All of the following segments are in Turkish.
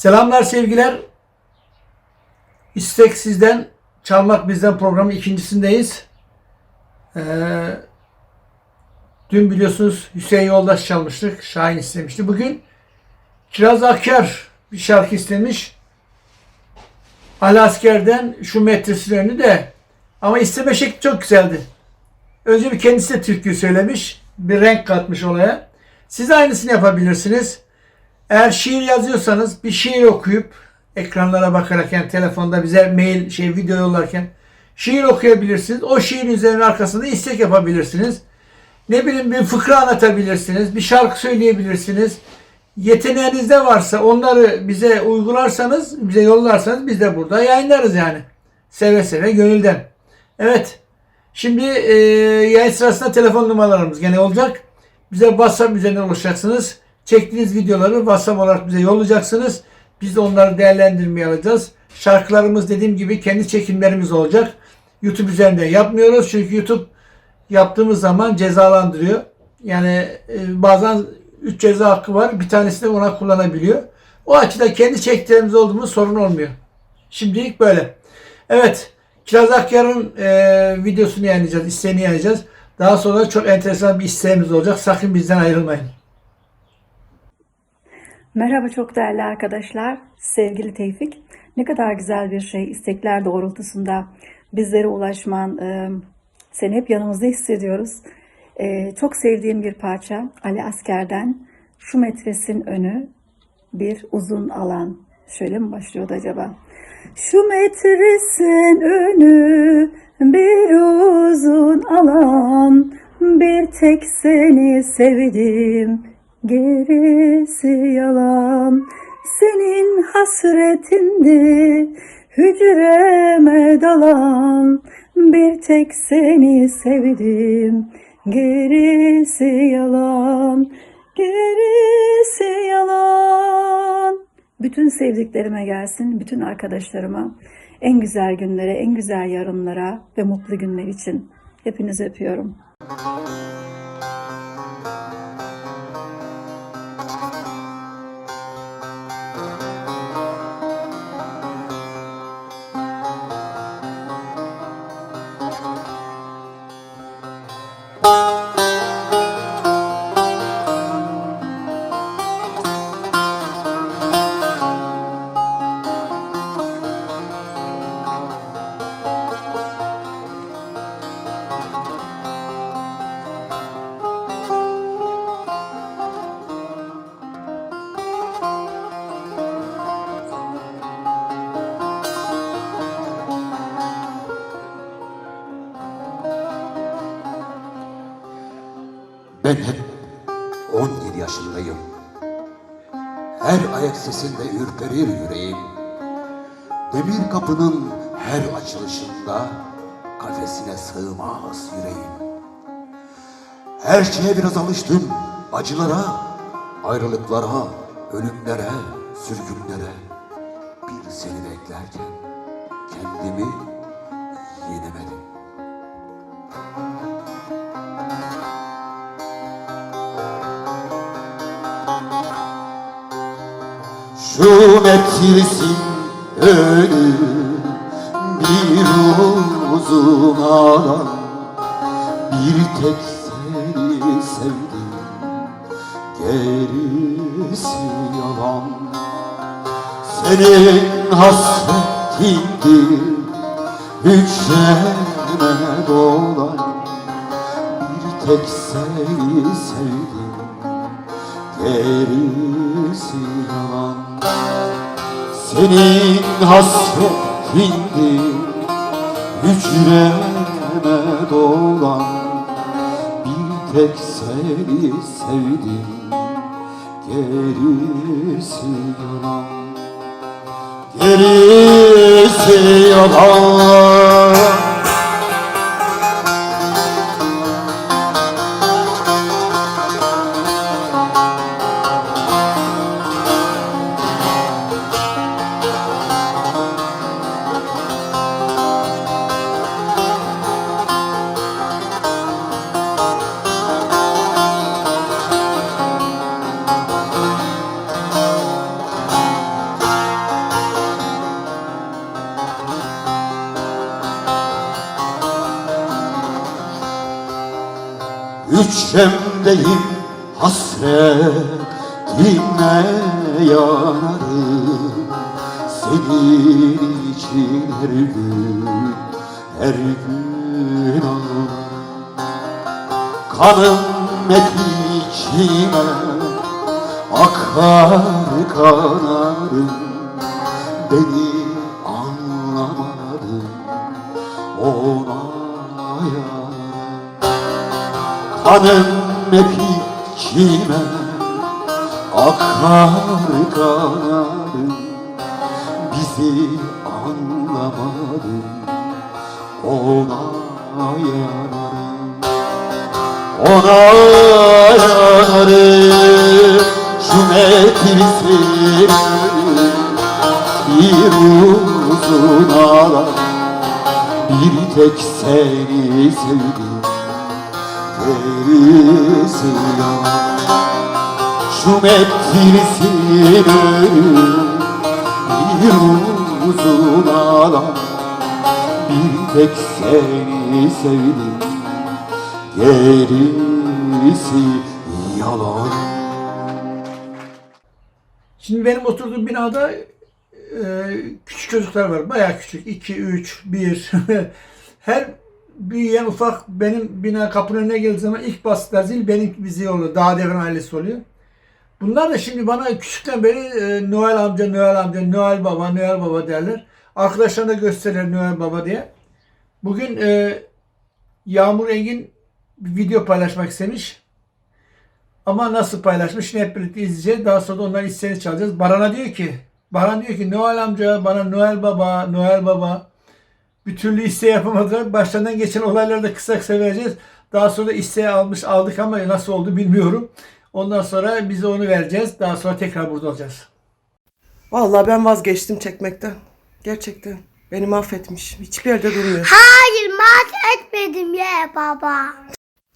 Selamlar sevgiler. İstek sizden, çalmak bizden programı ikincisindeyiz. Ee, dün biliyorsunuz Hüseyin Yoldaş çalmıştık. Şahin istemişti. Bugün Kiraz Akyar bir şarkı istemiş. Ali şu metresini de ama isteme şekli çok güzeldi. Önce bir kendisi de türkü söylemiş. Bir renk katmış olaya. Siz aynısını yapabilirsiniz. Eğer şiir yazıyorsanız bir şiir okuyup ekranlara bakarak yani telefonda bize mail şey video yollarken şiir okuyabilirsiniz. O şiirin üzerine arkasında istek yapabilirsiniz. Ne bileyim bir fıkra anlatabilirsiniz. Bir şarkı söyleyebilirsiniz. Yeteneğiniz de varsa onları bize uygularsanız, bize yollarsanız biz de burada yayınlarız yani. Seve seve gönülden. Evet. Şimdi e, yayın sırasında telefon numaralarımız gene olacak. Bize WhatsApp üzerinden ulaşacaksınız. Çektiğiniz videoları WhatsApp olarak bize yollayacaksınız. Biz de onları değerlendirmeye alacağız. Şarkılarımız dediğim gibi kendi çekimlerimiz olacak. YouTube üzerinden yapmıyoruz. Çünkü YouTube yaptığımız zaman cezalandırıyor. Yani e, bazen 3 ceza hakkı var. Bir tanesi de ona kullanabiliyor. O açıdan kendi çektiklerimiz olduğumuz sorun olmuyor. Şimdilik böyle. Evet. Kiraz Akyar'ın e, videosunu yayınlayacağız. isteğini yayınlayacağız. Daha sonra çok enteresan bir isteğimiz olacak. Sakın bizden ayrılmayın. Merhaba çok değerli arkadaşlar, sevgili Tevfik. Ne kadar güzel bir şey istekler doğrultusunda bizlere ulaşman, e, seni hep yanımızda hissediyoruz. E, çok sevdiğim bir parça Ali Asker'den Şu metresin önü bir uzun alan. Şöyle mi başlıyordu acaba? Şu metresin önü bir uzun alan Bir tek seni sevdim gerisi yalan Senin hasretindi hücreme dalan Bir tek seni sevdim gerisi yalan Gerisi yalan bütün sevdiklerime gelsin, bütün arkadaşlarıma, en güzel günlere, en güzel yarınlara ve mutlu günler için. Hepinizi öpüyorum. Ben hep 17 yaşındayım. Her ayak sesinde ürperir yüreğim. Demir kapının her açılışında kafesine sığmaz yüreğim. Her şeye biraz alıştım. Acılara, ayrılıklara, ölümlere, sürgünlere. Bir seni beklerken kendimi yenemedim. Şu metresin önü bir uzun alan Bir tek seni sevdim gerisi yalan. Senin hasretindi hücreme dolan Bir tek seni sevdim gerisi yalan Senin hasretindi hücreme dolan Bir tek seni sevdim. Gerisi yalan Gerisi yalan Üçemdeyim hasretine yanarım. Senin için her gün, her gün ağlarım Kanım hep içime akar kanarım. Beni Hep içime akar kanarım Bizi anlamadın ona yanarım ona yanarım şu metrisini bir uzun alan bir tek seni sevdim gerisi yalan şu metrisini bir uzun alan bir tek seni sevdim gerisi yalan Şimdi benim oturduğum binada e, küçük çocuklar var. Bayağı küçük. 2, 3, 1. Her büyüyen ufak benim bina kapının önüne geldiği zaman ilk bastıkları zil benim bizi oluyor. Daha devran ailesi oluyor. Bunlar da şimdi bana küçükten beri e, Noel amca, Noel amca, Noel baba, Noel baba derler. Arkadaşlarına gösterir Noel baba diye. Bugün e, Yağmur Engin bir video paylaşmak istemiş. Ama nasıl paylaşmış şimdi hep birlikte izleyeceğiz. Daha sonra da onların isteğini çalacağız. Baran'a diyor ki, Baran diyor ki Noel amca bana Noel baba, Noel baba bir türlü isteği yapamadılar. Başlarından geçen olayları da kısa kısa vereceğiz. Daha sonra isteği almış aldık ama nasıl oldu bilmiyorum. Ondan sonra biz de onu vereceğiz. Daha sonra tekrar burada olacağız. Vallahi ben vazgeçtim çekmekten. Gerçekten. Beni mahvetmiş. Hiçbir yerde durmuyor. Hayır mat etmedim ya baba.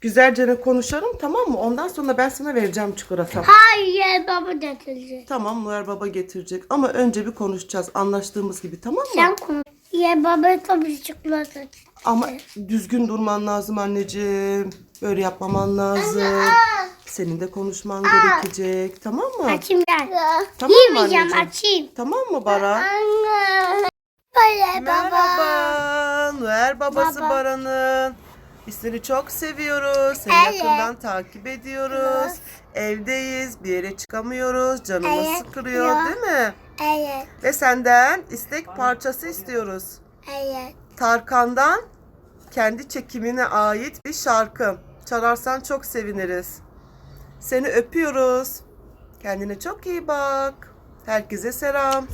Güzelce ne konuşalım tamam mı? Ondan sonra ben sana vereceğim çikolata. Hayır baba getirecek. Tamam Noel Baba getirecek. Ama önce bir konuşacağız. Anlaştığımız gibi tamam mı? Sen konuş. Ya baba tabii çikolata. Ama düzgün durman lazım anneciğim. Böyle yapmaman lazım. Senin de konuşman gerekecek. Tamam mı? Açayım gel. Tamam mı Yemeyeceğim anneciğim? açayım. Tamam mı Baran? Anne. Böyle baba. Merhaba. Noel babası Baba. Baran'ın. Biz seni çok seviyoruz. Seni Evet. yakından takip ediyoruz. Evdeyiz. Bir yere çıkamıyoruz. Canımız Evet. sıkılıyor Ya. değil mi? Evet. Ve senden istek parçası istiyoruz. Evet. Tarkan'dan kendi çekimine ait bir şarkı. Çalarsan çok seviniriz. Seni öpüyoruz. Kendine çok iyi bak. Herkese selam.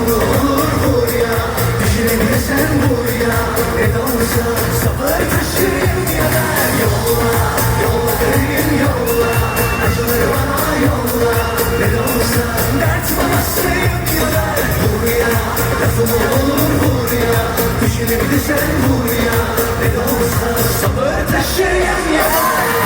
Olur vur ya bir de sen vur ya Ne de olsa sabır taşıyım ya da Yolla, yolla garibim yolla Acıları bana yolla Ne de olsa dert babasıyım ya da Vur ya, lafım olur vur ya Düşene bir de sen vur ya Ne de olsa sabır taşıyım ya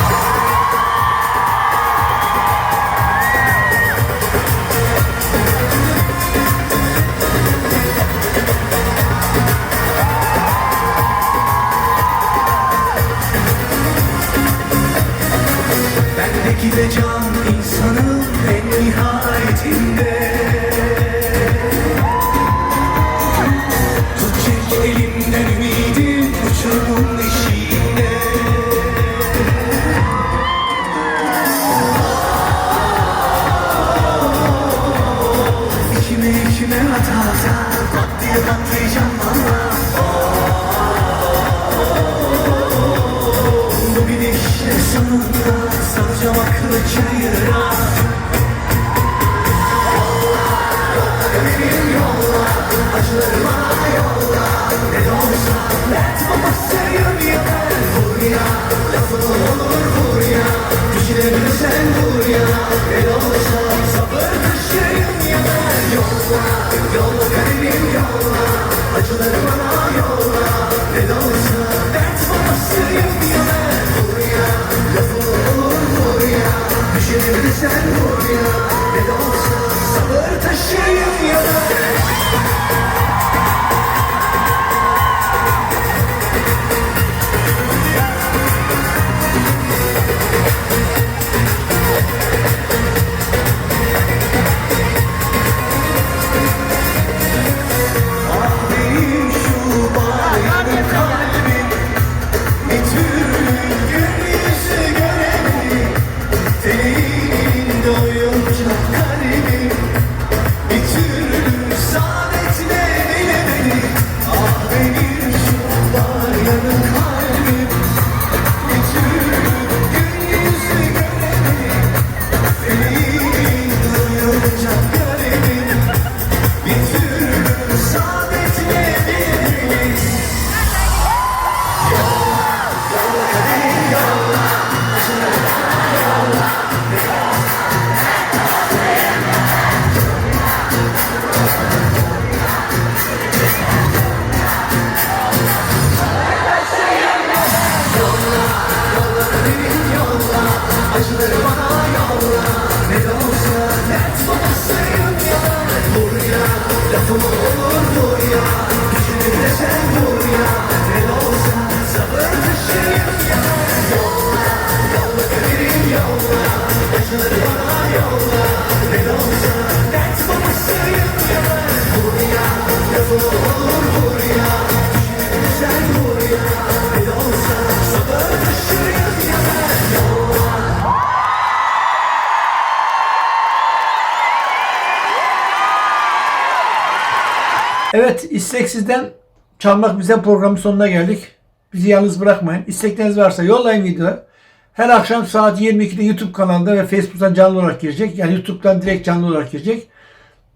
isteksizden çalmak bize programın sonuna geldik. Bizi yalnız bırakmayın. İstekleriniz varsa yollayın videoları. Her akşam saat 22'de YouTube kanalında ve Facebook'tan canlı olarak girecek. Yani YouTube'dan direkt canlı olarak girecek.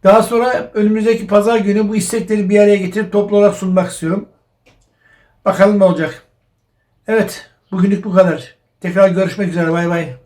Daha sonra önümüzdeki pazar günü bu istekleri bir araya getirip toplu olarak sunmak istiyorum. Bakalım ne olacak. Evet, bugünlük bu kadar. Tekrar görüşmek üzere. Bay bay.